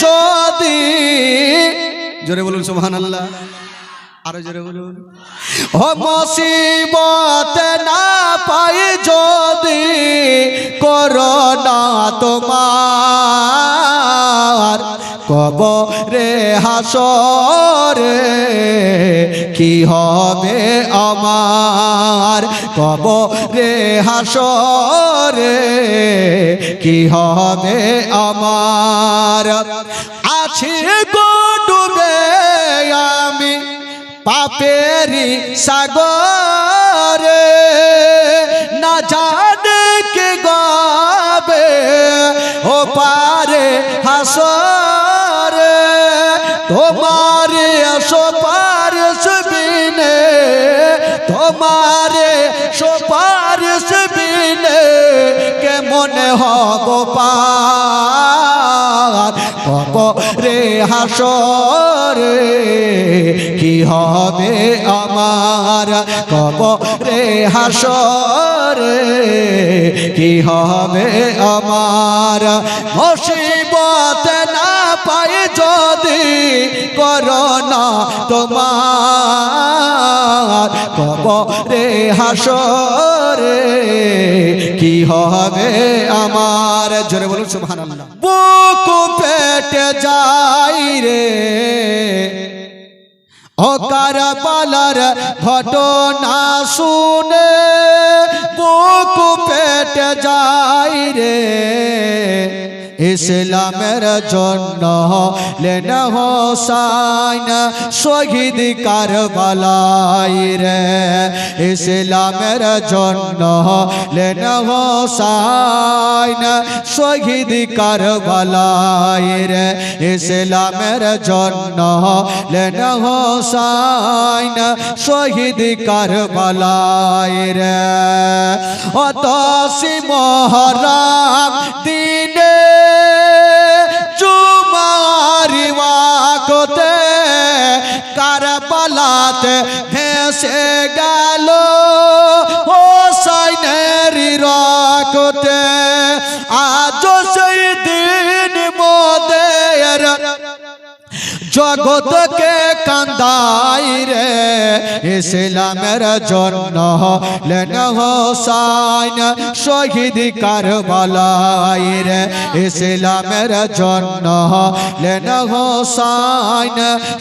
যদি জোরে বলুন সুহান আল্লাহ আরও জোরে বলুন। না পাই যদি করোনা তোমার কবরে হাসরে, কি হবে আমার কবরে হাসরে, কি হবে আমার? আছি গো পাপেরি সাগরে না জানে কে গাবে, ও পারে হাসরে। তোমারে সোপারস বিনে, তোমারে সোপারস বিনে, কেমন হব পার? কবরে হাসরে কি হবে আমার? কবরে হাসরে কি হবে আমার? মুসিবত না পাই যদি করোনা তোমার। কবরে হাসরে কি হবে আমার? জোরে বলুন, সুবহানাল্লাহ। বুক পেটে যাই রে। ও কারবালার ঘটনা শুনে বুক পেটে যাই রে। ইসলামের জন্য লেন হোসাইন শহীদ কারবালাই রে। ইসলামের জন্য লেন হোসাইন শহীদ কারবালাই রে। ইসলামের জন্য লেন হোসাইন শহীদ কারবালাই রে। অত মহরাম দিনে কারবালাতে ভেসে গেল ও সাইনের রকতে। জগতকে কান্দাই রে। ইসলামের জন্য লেন হোসাইন শহীদ কারবালাই রে। ইসলামের জন্য লেন হোসাইন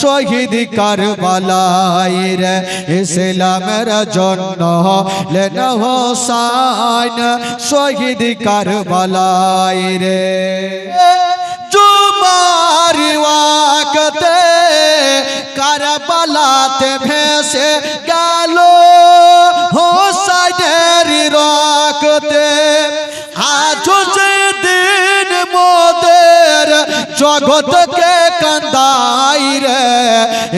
শহীদ কারবালাই রে। ইসলামের জন্য লেন হোসাইন শহীদ কারবালাই রে। ভেসে গেল হোসাইনের রকতে। আজ দিন মোদের কান্দাই রে।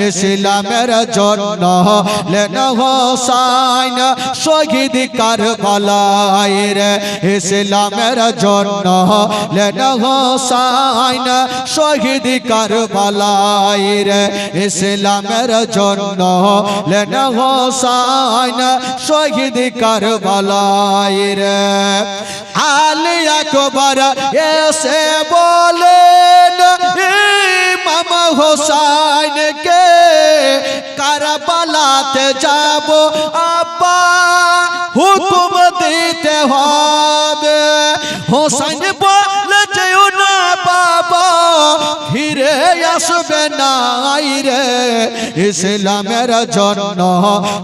ইসলামের জন্য লেন হোসাইন শহীদ কারবালাই রে। ইসলামের জন্য লেন হোসাইন শহীদ কারবালাই রে। ইসলামের জন্য লেন হোসাইন শহীদ কারবালাই রে। আলী আকবর এসে বলেন, ইমাম হোসাইনকে কারবালাতে যাব? আব্বা হুকুম দিতে হবে। হোসাইন ফিরে আসবে নাই রে। ইসলামের জন্য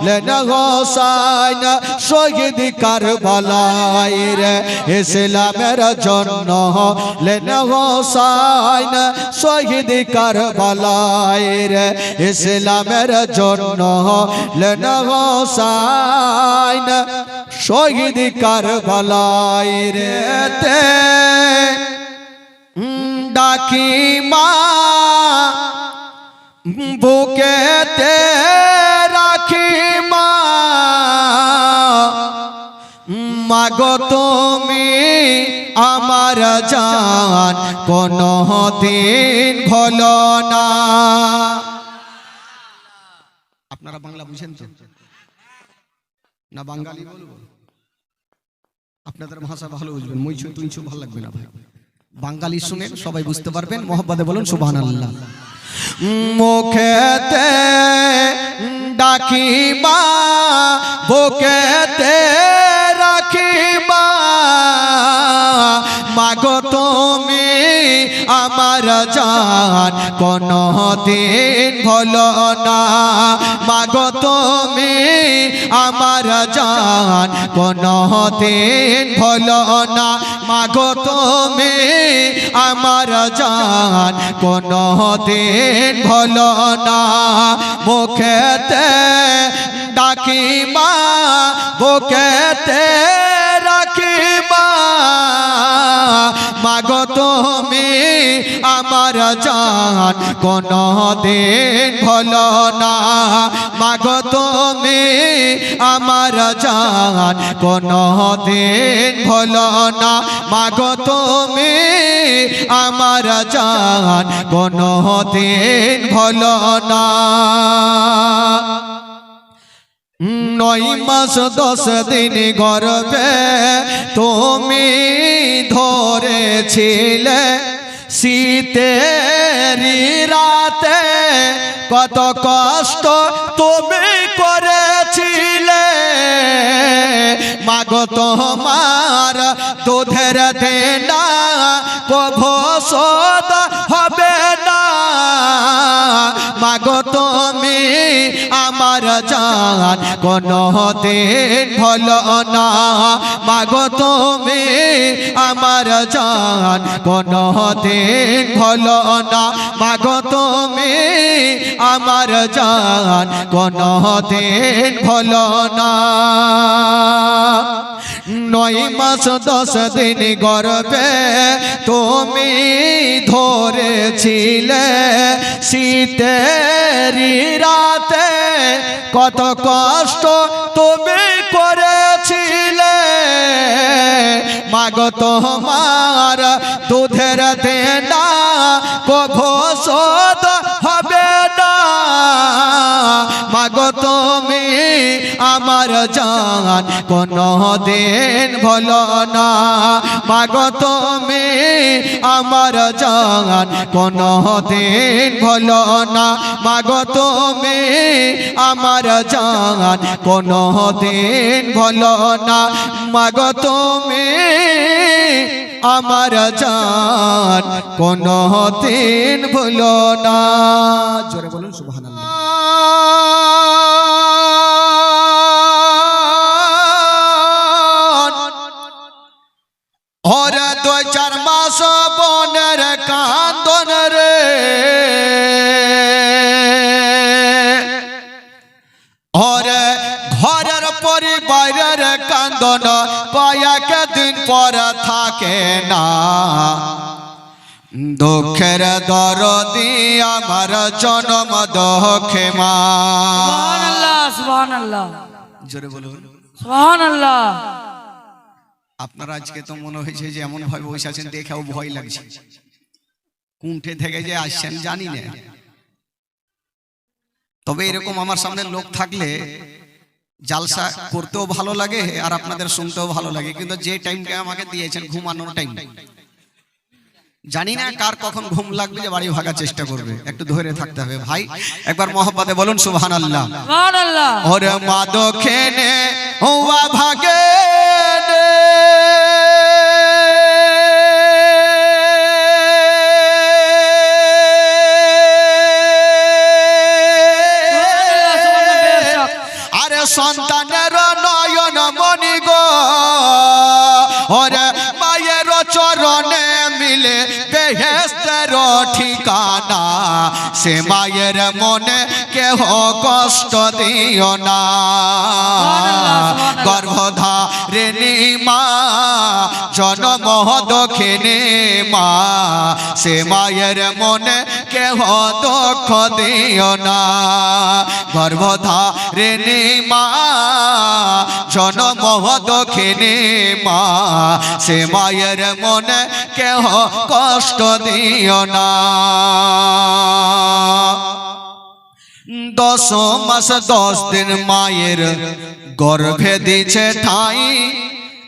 লেন হোসাইন শহীদ কারবালাই রে। ইসলামের জন্য লেন হোসাইন শহীদ কারবালাই রে। ইসলামের জন্য লেন হোসাইন শহীদ কারবালাই রে তে। ডাকি মা বুকেতে রাখি মা। মাগো তুমি আমার জান কোন দিন ভলো না। আপনারা বাংলা বুঝেন তো? না বাঙালি বলব? আপনাদের ভাষা ভালো বুঝবেন। মই ছুঁ তুই ছুঁ ভালো লাগবে না ভাই। বাঙালি শুনেন সবাই বুঝতে পারবেন মোহাম্মদে বলুন সুবহান আল্লাহ মুখেতে ডাকিবা বুকেতে আমার জান কোন দিন ভলো না। মাগো তুমি আমার জান কোন দিন ভলো না। মাগো তুমি আমার জান কোন দিন ভলো না। মুখেতে ডাকিবা বুকেতে আমার জান কোন দিন ভলো না। মাগো তুমি আমার জান কোন দিন ভলো না। মাগো তুমি আমার জান কোন দিন ভলো না। নয় মাস দশ দিন গর্বে তুমি ধরেছিলে। শীতেরি রাতে কত কষ্ট তুমি করেছিলে। মাগো তোমার দুধের দেনা কভো শোধ হবে মাগো তুমি আমার জান কোন দিন ভলো না। মাগো তুমি আমার জান কোন দিন ভলো না। মাগো তুমি আমার জান কোন দিন ভলো না। নয় মাস দশ দিন গর্বে তুমি ধরেছিলে। শীতেরি রাতে কত কষ্ট তুমি করেছিলে। মাগো তোমার দুধের দেনা কভো শোধ হবে না। মাগো তুমি আমার জান কোন দিন ভলো না। মাগো তুমি আমার জান কোন দিন ভলো না। মাগো তুমি আমার জান কোন দিন ভলো না। মাগো তুমি আমার জান কোন দিন ভুলো না। জোরে বলুন, সুবহানাল্লাহ। ওরে দুই চার মাস বনের কান্দন রে। ওরে ঘরের পরিবারের কান্দন কয়েক দিন পর থাকে না। দুঃখের দর দরদি আমার জনম দখে মা। জোরে বলুন। সুবহানাল্লাহ। আপনার আজকে তো মনে হয়েছে যে এমন ভাবে বসে আছেন দেখেও ভয় লাগছে। কুণ্ঠে থেকে যে আসছেন জানি না। তবে এরকম আমার সামনে লোক থাকলে জালসা করতেও ভালো লাগে আর আপনাদের শুনতেও ভালো লাগে। কিন্তু যে টাইমটা আমাকে দিয়েছেন ঘুমানোর টাইম জানি না কার কখন ঘুম লাগবে যে বাড়ি ভাগার চেষ্টা করবে। একটু ধরে থাকতে হবে। ভাই একবার মহব্বতে বলুন সুবহান আল্লাহ সুবহানাল্লাহ। ওরে মাদকেনে হুয়া ভাগে। সন্তানের নয়ন মনি গো। ওরে মায়ের চরণে মিলে বেহেস্তের ঠিকানা। সে মায়ের মনে কেহ কষ্ট দিও না। গর্ভধা রেণী মা জনম দক্ষিণী মা, সে মায়ের মনে কেহ দুঃখ দিও না। গর্ভধারিণী মা, জনম দক্ষিণী মা, সে মায়ের মনে কেহ কষ্ট দিও না। দশ মাস দশ দিন মায়ের গর্ভে দিছে ঠাই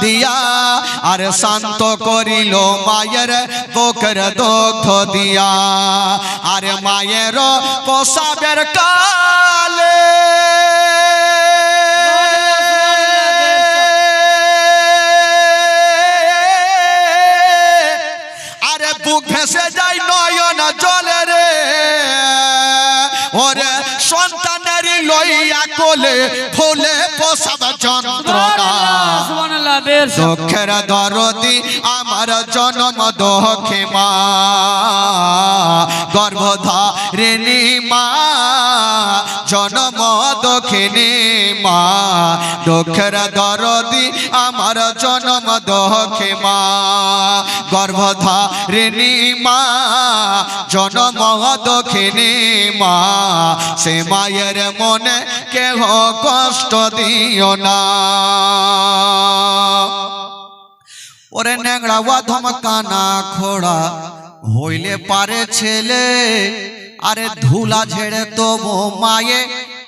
কান্দিয়া আর শান্ত করিল মায়ের বুকের দগ্ধ দিয়া। আর মায়ের পোষাবের কালে ভেসে যায় নয়ন জলে রে। ওরে সন্তানের লইয়া কোলে ফুলে পোষাব বেশ দুঃখের দরদি আমার জনম দোহে মা। গর্ভধারিণী মা। জনম দক্ষিণী মা, দুঃখের দরদি আমার জনম দোখে মা, গর্ভধারিণী মা, জনম দক্ষিণী মা, সে মায়ের মনে কেহ কষ্ট দিও না। ওরে ন্যাংড়া ওয়া ধমকানা খোড়া, হইলে পারে ছেলে আরে ধুলা ঝেড়ে তবু মায়ে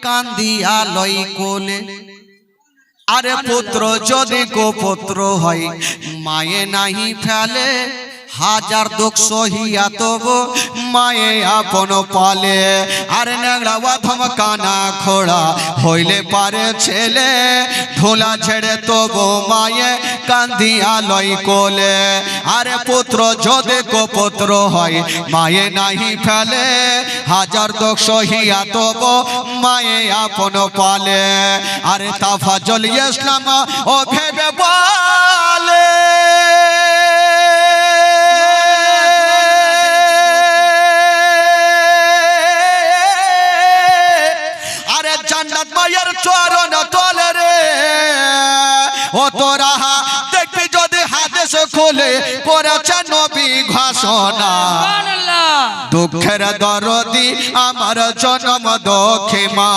কান্দিয়া লই কোলে। আরে পুত্র যদি গোপুত্র হয় মায়ে নাহি ফেলে। হাজার দুঃখ সহিয়া তবু মায়ে আপন পালে। আর ন্যাংড়া ওয়া ধমকানা খোড়া হইলে পারে ছেলে। ধুলা ছেড়ে তবু মায়ে কান্দিয়া লই কোলে। আরে পুত্র যদি কো পুত্র হয়, মায়ে নাহি ফেলে। হাজার দুঃখ সহিয়া তবু মায়ে আপন পালে। আরে তাফাজল ইসলাম ও ভেবে বলে। জান্নাত মায়ের চরণ তলে রে। ও তোরা দেখবি যদি হাদেশ খুলে করেছে নবী ঘোষণা। দুঃখের দরদি আমার জনম দক্ষে মা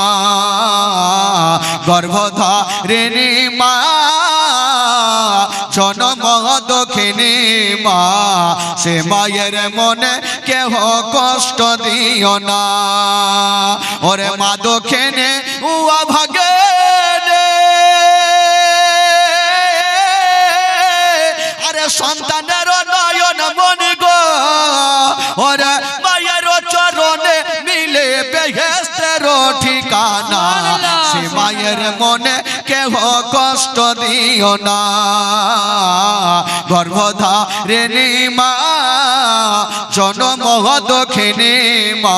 গর্ভধারিণী মা। জনম দক্ষিণী মা সে মায়ের মনে কেহ কষ্ট দিও না। ওরে মা দক্ষিণে উয়া ভাগে আরে সন্তানের নয়ন মনি গো ওরে মায়ের চরণে মিলে বেহেস্তের ঠিকানা। সে মায়ের মনে কষ্ট দিও না। গর্ভধারিণী মা, জনম দক্ষিণী মা,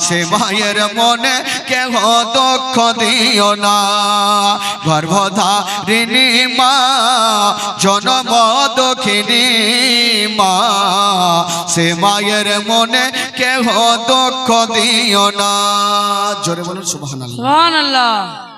সে মায়ের মনে কেহ দুঃখ দিও না। গর্ভধারিণী মা, জনম দক্ষিণী মা, সে মায়ের মনে কেহ দুঃখ দিও না। জোরে বলুন, সুবহানাল্লাহ। সুবহানাল্লাহ।